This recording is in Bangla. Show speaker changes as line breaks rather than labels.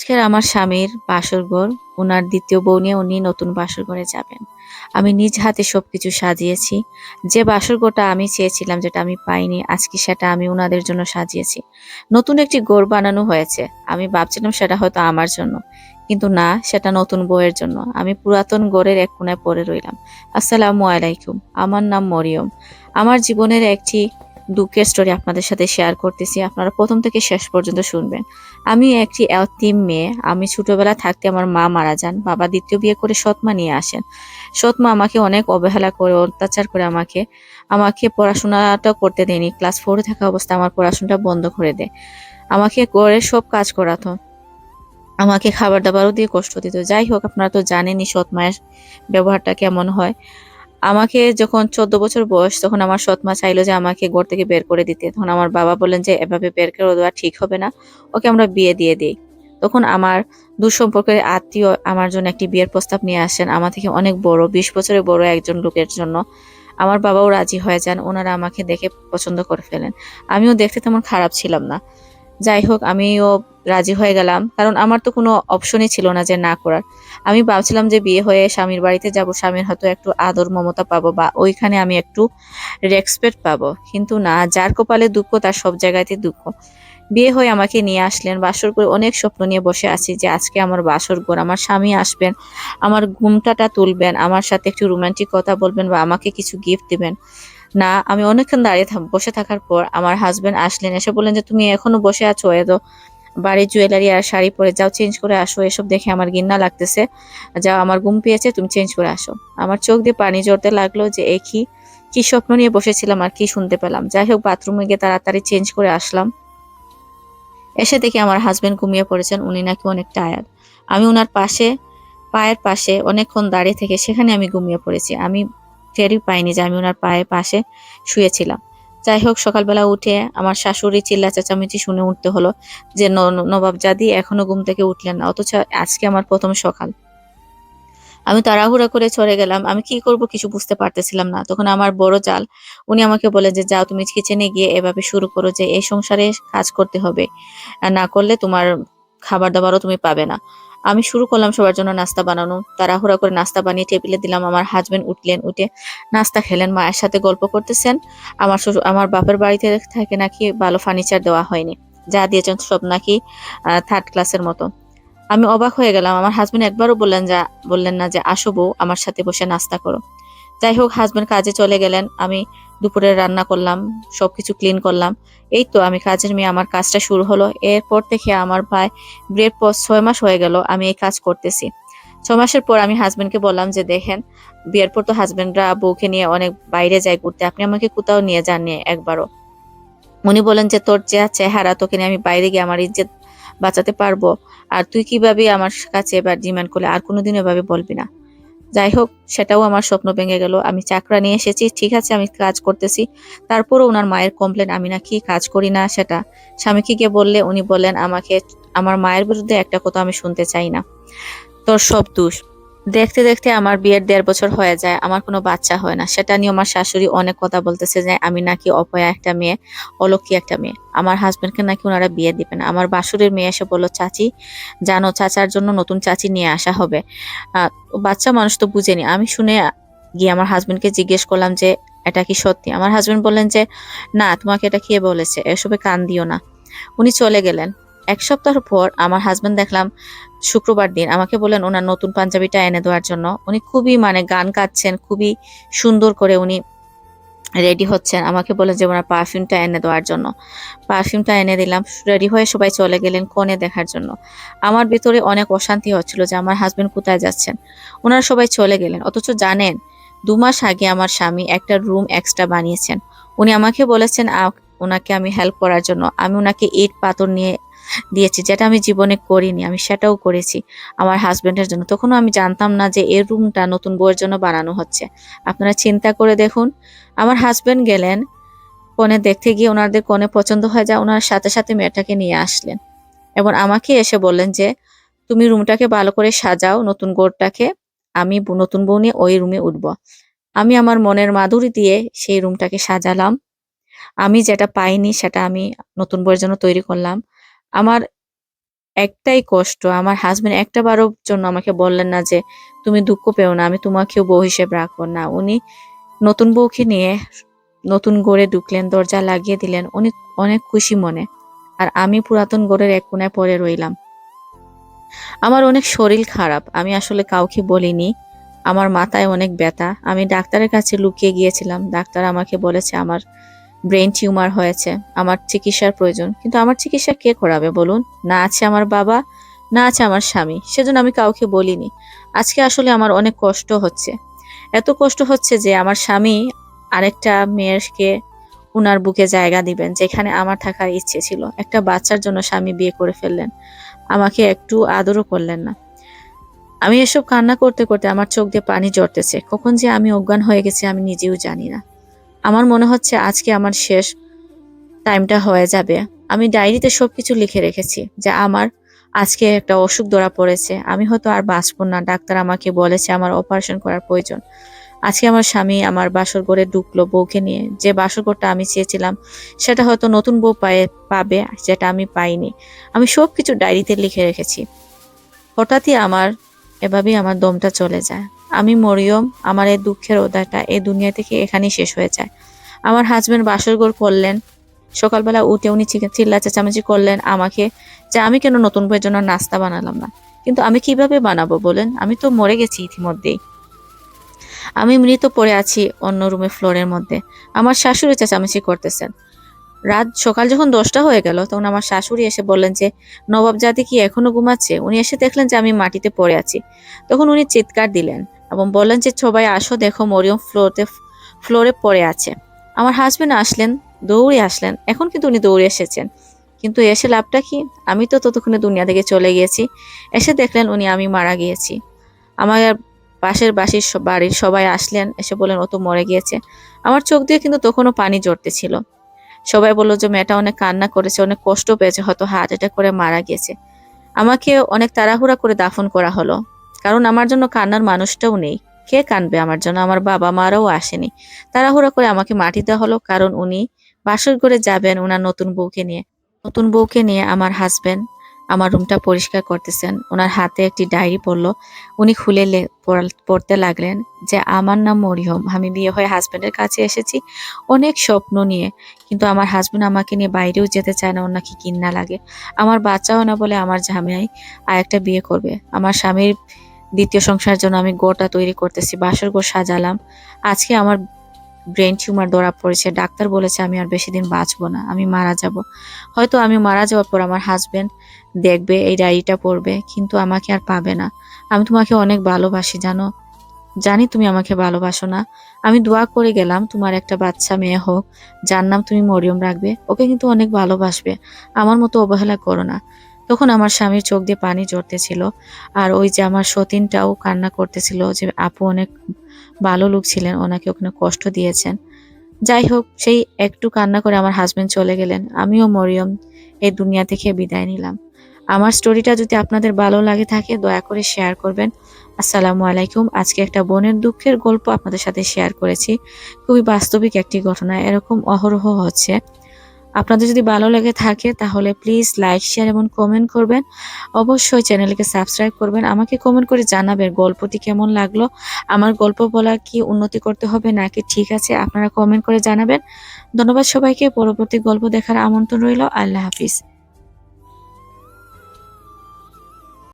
আজকের আমার স্বামীর বাসর ঘর ওনার দ্বিতীয় বউ নিয়ে উনি নতুন বাসর ঘরে যাবেন। আমি নিজ হাতে সবকিছু সাজিয়েছি। যে বাসর ঘরটা আমি চেয়েছিলাম যেটা আমি পাইনি আজকে সেটা আমি ওনাদের জন্য সাজিয়েছি। নতুন একটি গোর বানানো হয়েছে। আমি ভাবছিলাম সেটা হয়তো আমার জন্য। কিন্তু না, সেটা নতুন বউয়ের জন্য। আমি পুরাতন গোরের এক কোনায় পড়ে রইলাম। আসসালামু আলাইকুম। আমার নাম মরিয়ম। আমার জীবনের একটি দুঃখের স্টোরি আপনাদের সাথে শেয়ার করতেছি। আপনারা প্রথম থেকে শেষ পর্যন্ত শুনবেন। আমি একটি অতিম মেয়ে। আমি ছোটবেলা থাকতে আমার মা মারা যান। বাবা দ্বিতীয় বিয়ে করে সৎমা নিয়ে আসেন। সৎমা আমাকে অনেক অবহেলা করে, অত্যাচার করে আমাকে। আমাকে পড়াশোনাটা করতে দেয়নি। ক্লাস ফোরে থাকা অবস্থায় আমার পড়াশোনাটা বন্ধ করে দেয়। আমাকে করে সব কাজ করাতো। আমাকে খাবার দাবারও দিয়ে কষ্ট দিত। যাই হোক, আপনারা তো জানেনই সৎ মায়ের ব্যবহারটা কেমন হয়। আমাকে যখন চোদ্দ বছর বয়স, তখন আমার সৎমা চাইলো যে আমাকে ঘর থেকে বের করে দিতে। তখন আমার বাবা বললেন যে, এভাবে বের করে দেওয়া ঠিক হবে না। ওকে আমরা বিয়ে দিয়ে দিই। তখন আমার দুঃসম্পর্কের আত্মীয় আমার জন্য একটি বিয়ের প্রস্তাব নিয়ে আসেন। আমার থেকে অনেক বড়, বিশ বছরের বড় একজন লোকের জন্য। আমার বাবাও রাজি হয়ে যান। ওনারা আমাকে দেখে পছন্দ করে ফেলেন। আমিও দেখতে তেমন খারাপ ছিলাম না। যাই হোক, আমিও রাজি হয়ে গেলাম, কারণ আমার তো কোনো অপশনই ছিল না যে না করার। আমি ভাবছিলাম যে বিয়ে হয়ে স্বামীর বাড়িতে যাব, স্বামীর হয়তো একটু আদর মমতা পাবো বা ওইখানে আমি একটু রেসপেক্ট পাবো। কিন্তু না, যার কপালে দুঃখ, তার সব জায়গাতে দুঃখ। বিয়ে হয়ে আমাকে নিয়ে আসলেন, বাসর করে অনেক স্বপ্ন নিয়ে বসে আছি যে আজকে আমার বাসর ঘর, আমার স্বামী আসবেন, আমার ঘুমটাটা তুলবেন, আমার সাথে একটু রোমান্টিক কথা বলবেন বা আমাকে কিছু গিফট দিবেন। না, আমি অনেকক্ষণ দাঁড়িয়ে বসে থাকার পর আমার হাজবেন্ড আসলেন, এসে বললেন যে, তুমি এখনও বসে আছো এত বাড়ির জুয়েলারি আর শাড়ি পরে যাও চেঞ্জ করে আসো, এসব দেখে আমার গিন্না লাগতেছে। যাও, আমার ঘুম পেয়েছে, তুমি চেঞ্জ করে আসো। আমার চোখ দিয়ে পানি জড়তে লাগল যে এ কি কি স্বপ্ন নিয়ে বসেছিলাম আর কি শুনতে পেলাম। যাই হোক বাথরুমে গিয়ে তাড়াতাড়ি চেঞ্জ করে আসলাম। এসে দেখি আমার হাজবেন্ড ঘুমিয়ে পড়েছেন, উনি নাকি অনেক টায়ার্ড আমি ওনার পাশে, পায়ের পাশে অনেকক্ষণ দাঁড়িয়ে থেকে সেখানে আমি ঘুমিয়ে পড়েছি। আমি টেরই পাইনি যে আমি ওনার পায়ের পাশে শুয়েছিলাম। যাই হোক সকালবেলা উঠে আমার শাশুড়ি চিল্লা চেঁচামেচি শুনে উঠতে হলো যে নবাব জাদি এখনও ঘুম থেকে উঠলেন না, অথচ আজকে আমার প্রথম সকাল। আমি তাড়াহুড়া করে চলে গেলাম। আমি কি করব কিছু বুঝতে পারতেছিলাম না। তখন আমার বড় জাল, উনি আমাকে বলেন যে, যাও তুমি কিচেনে গিয়ে এভাবে শুরু করো যে, এই সংসারে কাজ করতে হবে। না করলে তোমার খাবার দাবারও তুমি পাবে না। আমি শুরু করলাম সবার জন্য নাস্তা বানানো। তাড়াহুড়া করে নাস্তা বানিয়ে টেবিলে দিলাম। আমার হাজবেন্ড উঠলেন, উঠে নাস্তা খেলেন। মায়ের সাথে গল্প করতেছেন। আমার শ্বশুর, আমার বাপের বাড়িতে থাকে নাকি ভালো ফার্নিচার দেওয়া হয়নি। যা দিয়েছেন সব নাকি থার্ড ক্লাসের মতো। আমি অবাক হয়ে গেলাম। আমার হাজবেন্ড একবারও বললেন যা, বললেন না যে, আসো বউ, আমার সাথে বসে নাস্তা করো। যাই হোক হাজবেন্ড কাজে চলে গেলেন। আমি দুপুরে রান্না করলাম, সবকিছু ক্লিন করলাম। এই তো আমি কাজের মেয়ে, আমার কাজটা শুরু হলো। এরপর থেকে আমার ভাই বিয়ের পর ছয় মাস হয়ে গেল, আমি এই কাজ করতেছি। ছয় মাসের পর আমি হাজবেন্ডকে বললাম যে, দেখেন, বিয়ের পর তো হাজবেন্ডরা বউকে নিয়ে অনেক বাইরে যায় ঘুরতে। আপনি আমাকে কোথাও নিয়ে যাননি একবারও? উনি বলেন যে, তোর যা চেহারা, তোকে নিয়ে আমি বাইরে গিয়ে আমার ইজ্জত বাঁচাতে পারব। আর তুই কীভাবে আমার কাছে এবার ডিমান্ড করলে? আর কোনোদিন এভাবে বলবি না। যাই হোক সেটাও আমার স্বপ্ন ভেঙে গেল। আমি চাকরা নিয়ে এসেছি, ঠিক আছে, আমি কাজ করতেছি। তারপরও ওনার মায়ের কমপ্লেন আমি নাকি কাজ করি না সেটা। স্বামীকে গিয়ে বললে, উনি বললেন, আমাকে, আমার মায়ের বিরুদ্ধে একটা কথা আমি শুনতে চাই না। তোর সব দোষ। দেখতে দেখতে আমার বিয়ের দেড় বছর হয়ে যায়, আমার কোনো বাচ্চা হয় না। সেটা নিয়ে আমার শাশুড়ি অনেক কথা বলতেছে যে, আমি নাকি অপয়া একটা মেয়ে অলক্ষী একটা মেয়ে। আমার হাজবেন্ডকে নাকি ওনারা বিয়ে দিবেন আমার বাসুরের মেয়ে এসে বলল, চাচি, জানো, চাচার জন্য নতুন চাচি নিয়ে আসা হবে। বাচ্চা মানুষ তো বুঝেনি। আমি শুনে গিয়ে আমার হাজবেন্ডকে জিজ্ঞেস করলাম যে, এটা কি সত্যি? আমার হাজবেন্ড বললেন যে, না, তোমাকে এটা কে বলেছে? এসবে কান দিও না। উনি চলে গেলেন। এক সপ্তাহ পর আমার হাজব্যান্ড দেখলাম, শুক্রবার দিন আমাকে বললেন, ওনার নতুন পাঞ্জাবিটা এনে দেওয়ার জন্য। উনি খুবই মানে গান গাচ্ছেন, খুবই সুন্দর করে উনি রেডি হচ্ছেন। আমাকে বলেন যে, ওনার পারফিউমটা এনে দেওয়ার জন্য। পারফিউমটা এনে দিলাম রেডি হয়ে সবাই চলে গেলেন কনে দেখার জন্য। আমার ভিতরে অনেক অশান্তি হচ্ছিল যে, আমার হাজব্যান্ড কোথায় যাচ্ছেন? ওনারা সবাই চলে গেলেন। অথচ জানেন, দু মাস আগে আমার স্বামী একটা রুম এক্সট্রা বানিয়েছেন। উনি আমাকে বলেছেন ওনাকে আমি হেল্প করার জন্য। আমি ওনাকে ইট পাথর নিয়ে দিয়েছি, যেটা আমি জীবনে করিনি, আমি সেটাও করেছি। আমার হাজবেন্ডের জন্য। তখনও আমি জানতাম না যে এর রুমটা নতুন বউয়ের জন্য বানানো হচ্ছে। আপনারা চিন্তা করে দেখুন, আমার হাজবেন্ড গেলেন কনে দেখতে গিয়ে ওনাদের কনে পছন্দ হয়ে যায়, ওনার সাথে সাথে মেয়েটাকে নিয়ে আসলেন। এবং আমাকে এসে বললেন যে, তুমি রুমটাকে ভালো করে সাজাও, নতুন গোড়টাকে আমি নতুন বউ নিয়ে ওই রুমে উঠব। আমি আমার মনের মাধুরী দিয়ে সেই রুমটাকে সাজালাম। আমি যেটা পাইনি, সেটা আমি নতুন বউয়ের জন্য তৈরি করলাম। আমার একটাই কষ্ট, আমার হাজবেন্ড একটা বারও জন্য আমাকে বললেন না যে, তুমি দুঃখ পেও না, আমি তোমাকেও বউ হিসেবে রাখব না। উনি নতুন বউকে নিয়ে নতুন গড়ে ঢুকলেন, দরজা লাগিয়ে দিলেন। উনি অনেক খুশি মনে। আর আমি পুরাতন গড়ের এক কোনায় পরে রইলাম। আমার অনেক শরীর খারাপ, আমি আসলে কাউকে বলিনি। আমার মাথায় অনেক ব্যথা। আমি ডাক্তারের কাছে লুকিয়ে গিয়েছিলাম। ডাক্তার আমাকে বলেছে, আমার ব্রেন টিউমার হয়েছে। আমার চিকিৎসার প্রয়োজন। কিন্তু আমার চিকিৎসা কে করাবে বলুন? না আছে আমার বাবা, না আছে আমার স্বামী। সেজন্য আমি কাউকে বলিনি। আজকে আসলে আমার অনেক কষ্ট হচ্ছে। এত কষ্ট হচ্ছে যে আমার স্বামী আরেকটা মেয়েরকে উনার বুকে জায়গা দিবেন, যেখানে আমার থাকার ইচ্ছে ছিল। একটা বাচ্চার জন্য স্বামী বিয়ে করে ফেললেন। আমাকে একটু আদরও করলেন না। আমি এসব কান্না করতে করতে আমার চোখ দিয়ে পানি জড়তেছে কখন যে আমি অজ্ঞান হয়ে গেছি আমি নিজেও জানি না। আমার মনে হচ্ছে আজকে আমার শেষ টাইমটা হয়ে যাবে। আমি ডায়েরিতে সব কিছু লিখে রেখেছি যে আমার আজকে একটা অসুখ ধরা পড়েছে। আমি হয়তো আর বাঁচবো না। ডাক্তার আমাকে বলেছে আমার অপারেশন করার প্রয়োজন। আজকে আমার স্বামী আমার বাসর ঘরে ঢুকলো বউকে নিয়ে। যে বাসর ঘরটা আমি চেয়েছিলাম, সেটা হয়তো নতুন বউ পায়ে, পাবে যেটা আমি পাইনি। আমি সব কিছু ডায়েরিতে লিখে রেখেছি। হঠাৎই আমার এভাবেই আমার দমটা চলে যায়। আমি মরিয়ম, আমার এই দুঃখের ওদাটা এই দুনিয়া থেকে এখানেই শেষ হয়ে যায়। আমার হাজবেন্ড বাসরঘর করলেন। সকালবেলা উঠে উনি চিল্লা চেঁচামেচি করলেন আমাকে যে আমি কেন নতুন বইয়ের জন্য নাস্তা বানালাম না? কিন্তু আমি কীভাবে বানাবো বলেন? আমি তো মরে গেছি ইতিমধ্যেই। আমি মৃত পড়ে আছি অন্য রুমে ফ্লোরের মধ্যে। আমার শাশুড়ি চেঁচামেচি করতেছেন। রাত সকাল যখন দশটা হয়ে গেল, তখন আমার শাশুড়ি এসে বললেন যে নবাব জাতি কি এখনও ঘুমাচ্ছে? উনি এসে দেখলেন যে আমি মাটিতে পড়ে আছি। তখন উনি চিৎকার দিলেন। এবং বললেন যে, সবাই আসো, দেখো মরিয়ম ফ্লোরতে, ফ্লোরে পড়ে আছে। আমার হাজবেন্ড আসলেন, দৌড়ে আসলেন। এখন কিন্তু উনি দৌড়ে এসেছেন। কিন্তু এসে লাভটা কি? আমি তো ততক্ষণে দুনিয়া থেকে চলে গিয়েছি। এসে দেখলেন উনি আমি মারা গিয়েছি। আমার পাশের বাসির বাড়ির সবাই আসলেন, এসে বললেন, ও তো মরে গিয়েছে। আমার চোখ দিয়ে কিন্তু তখনও পানি ছিল। সবাই বলল যে, মেয়েটা অনেক কান্না করেছে, অনেক কষ্ট পেয়েছে, হয়তো হার্ট অ্যাটাক করে মারা গিয়েছে। আমাকে অনেক তাড়াহুড়া করে দাফন করা হলো। কারণ আমার জন্য কান্নার মানুষটাও নেই। কে কানবে আমার জন্য? আমার বাবা মারাও আসেনি। তাড়াহুড়া করে আমাকে মাটি দেওয়া হলো, কারণ উনি বাসর করে যাবেন ওনার নতুন বউকে নিয়ে। নতুন বউকে নিয়ে আমার হাজবেন্ড আমার রুমটা পরিষ্কার করতেছেন। ওনার হাতে একটি ডায়েরি পড়ল। উনি খুলে পড়তে লাগলেন যে, আমার নাম মরিয়ম। আমি বিয়ে হয়ে হাজবেন্ডের কাছে এসেছি। অনেক স্বপ্ন নিয়ে। কিন্তু আমার হাজবেন্ড আমাকে নিয়ে বাইরেও যেতে চায় না। ওর নাকি কিন্না লাগে। আমার বাচ্চাও না বলে আমার জামাই আর একটা বিয়ে করবে। আমার স্বামীর দ্বিতীয় সংসারের জন্য আমি গোটা তৈরি করতেছি, বাসর গো সাজালাম। আজকে আমার ব্রেন টিউমার ধরা পড়েছে, ডাক্তার বলেছে আমি আর বেশি দিন বাঁচবো না, আমি মারা যাব। হয়তো আমি মারা যাওয়ার পর আমার হাজবেন্ড দেখবে, এই ডায়েরিটা পড়বে, কিন্তু আমাকে আর পাবে না। আমি তোমাকে অনেক ভালোবাসি, জানো? জানি তুমি আমাকে ভালোবাসো না। আমি দোয়া করে গেলাম, তোমার একটা বাচ্চা মেয়ে হোক, যার নাম তুমি মরিয়ম রাখবে, ওকে কিন্তু অনেক ভালোবাসবে। আমার মতো অবহেলা করো না। তখন আমার স্বামীর চোখ দিয়ে পানি জড়তেছিল আর ওই যে আমার সতীনটাও কান্না করতেছিল যে আপু অনেক ভালো লোক ছিলেন, ওনাকে ওখানে কষ্ট দিয়েছেন। যাই হোক, সেই একটু কান্না করে আমার হাজবেন্ড চলে গেলেন। আমিও মরিয়ম এই দুনিয়া থেকে বিদায় নিলাম। আমার স্টোরিটা যদি আপনাদের ভালো লাগে থাকে, দয়া করে শেয়ার করবেন। আসসালামু আলাইকুম। আজকে একটা বোনের দুঃখের গল্প আপনাদের সাথে শেয়ার করেছি। খুবই বাস্তবিক একটি ঘটনা, এরকম অহরহ হচ্ছে। আপনাদের যদি ভালো লেগে থাকে, তাহলে প্লিজ লাইক শেয়ার এবং কমেন্ট করবেন। অবশ্যই চ্যানেলকে সাবস্ক্রাইব করবেন। আমাকে কমেন্ট করে জানাবেন গল্পটি কেমন লাগল, আমার গল্প বলা কি উন্নতি করতে হবে নাকি ঠিক আছে, আপনারা কমেন্ট করে জানাবেন। ধন্যবাদ সবাইকে। পরবর্তী গল্প দেখার আমন্ত্রণ রইল। আল্লাহ হাফিজ।